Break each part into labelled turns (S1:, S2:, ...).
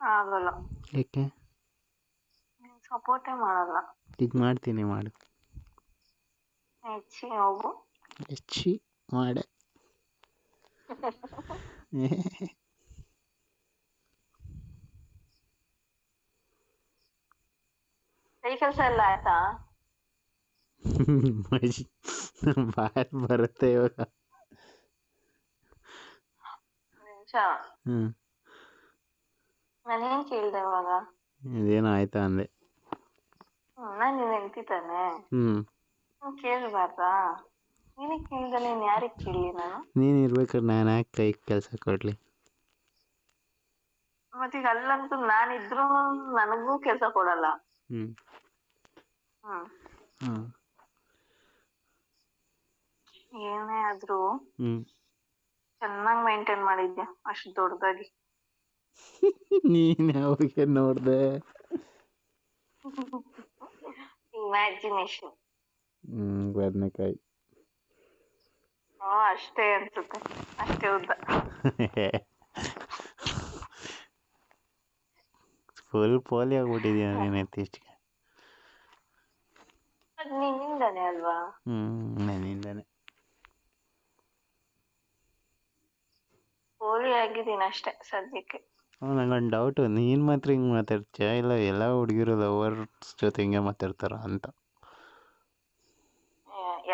S1: ಆಗಲ್ಲ.
S2: ಏಕೆ
S1: ನೀನು ಸಪೋರ್ಟೇ ಮಾಡಲ್ಲ.
S2: ಈಗ ಮಾಡ್ತೀನಿ ಮಾಡು.
S1: ಹೆಚ್ಚಿ ಹೋಗು.
S2: ಹೆಚ್ಚಿ ಮಾಡೆ.
S1: ಕೈ ಕೆಲಸ ಎಲ್ಲ ಆಯ್ತಾ?
S2: ಮಜಿ ಬಾಯ್ ಬರುತ್ತೆ ಇವಾಗ. ಹ್ಮ್.
S1: ನಾನೇನ್ ಕೇಳ್ದೆ ಇವಾಗ?
S2: ಇದೇನೋ ಆಯ್ತಾ ಅಂದೆ.
S1: ಹ್ಮ್ ನಾನ್ ನಿನ್ ಹೆಂಡ್ತಿ ತಾನೆ.
S2: ಹ್ಮ್.
S1: ನೀನ್ ಕೇಳ್ಬಾರ್ದಾ? ನಿನಗ್ ಕೇಳ್ದೆ ನೀನ್ ಯಾರಿಗ್ ಕೇಳಲಿ ನಾನು?
S2: ನೀನು ಇರ್ಬೇಕಾದ್ರೆ ನಾನು ಯಾಕೆ ಕೈ ಕೆಲಸ ಕೊಡ್ಲಿ?
S1: ಮತ್ತೀಗ ಅಲ್ಲಂತೂ ನಾನಿದ್ರು ನನಗೂ ಕೆಲಸ ಕೊಡಲ್ಲ.
S2: ಹ್ಮ್.
S1: ಹ್ಮ್.
S2: ಹ್ಮ್
S1: ಏನೇ ಆದ್ರೂ
S2: ಹ್ಞೂ
S1: ಚೆನ್ನಾಗ್ ಮೇಂಟೈನ್ ಮಾಡಿದ್ಯಾ ಅಷ್ಟ್ ದೊಡ್ಡದಾಗಿ
S2: ನೀನು ಯಾವಾಗ ನೋಡ್ದೆ.
S1: ಇಮ್ಯಾಜಿನೇಷನ್
S2: ಹ್ಮ್ ಬದನೆಕಾಯಿ.
S1: ಅಷ್ಟೇ ಅನ್ಸುತ್ತೆ. ಅಷ್ಟೇ ಉದ್ದ.
S2: ಫುಲ್ ಪೋಲಿ ಆಗ್ಬಿಟ್ಟಿದ್ಯಾ ನೀನು ಇತ್ತೀಚೆಗೆ.
S1: ಅದ್ ನಿನ್ನಿಂದಾನೆ ಅಲ್ವಾ?
S2: ಹ್ಮ್ ನನ್ನಿಂದಾನೆ.
S1: ಪೋಲಿ ಆಗಿದ್ದೀನಿ ಅಷ್ಟೇ ಸದ್ಯಕ್ಕೆ.
S2: ಹ್ಞೂ ನಂಗೊಂದು ಡೌಟು ನೀನು ಮಾತ್ರ ಹಿಂಗೆ ಮಾತಾಡ್ತೀಯಾ? ಇಲ್ಲ ಎಲ್ಲ ಹುಡುಗಿರು ಲವರ್ಸ್ ಜೊತೆ ಹಿಂಗೆ ಮಾತಾಡ್ತಾರ ಅಂತ?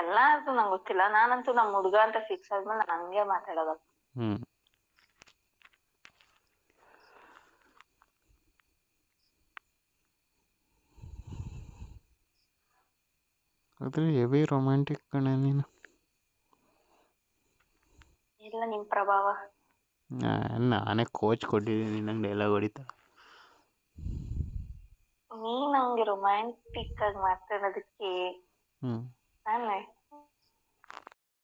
S1: ಎಲ್ಲ ಅಂತೂ ನಂಗೆ ಗೊತ್ತಿಲ್ಲ. ನಾನಂತೂ ನಮ್ಮ ಹುಡುಗ ಅಂತ ಫಿಕ್ಸ್ ಆದ್ಮೇಲೆ ನಾನು ಹಂಗೆ ಮಾತಾಡೋದು.
S2: ಹ್ಞೂ ಆದರೆ ಹೆವಿ ರೊಮ್ಯಾಂಟಿಕ್ ಕಣೆ ನೀನು.
S1: ಇಲ್ಲ ನಿಮ್ಮ ಪ್ರಭಾವ.
S2: ನಾನ್- ನಾನೇ ಕೋಚ್ ಕೊಟ್ಟಿದ್ದೀನಿ ನಂಗೆ ಡೈಲಾಗ್ ಹೊಡಿತಾರೆ
S1: ನೀನ್ ಹಂಗೆ ರೊಮ್ಯಾಂಟಿಕ್ ಆಗಿ ಮಾತಾಡೋದಕ್ಕೆ
S2: ಹ್ಞೂ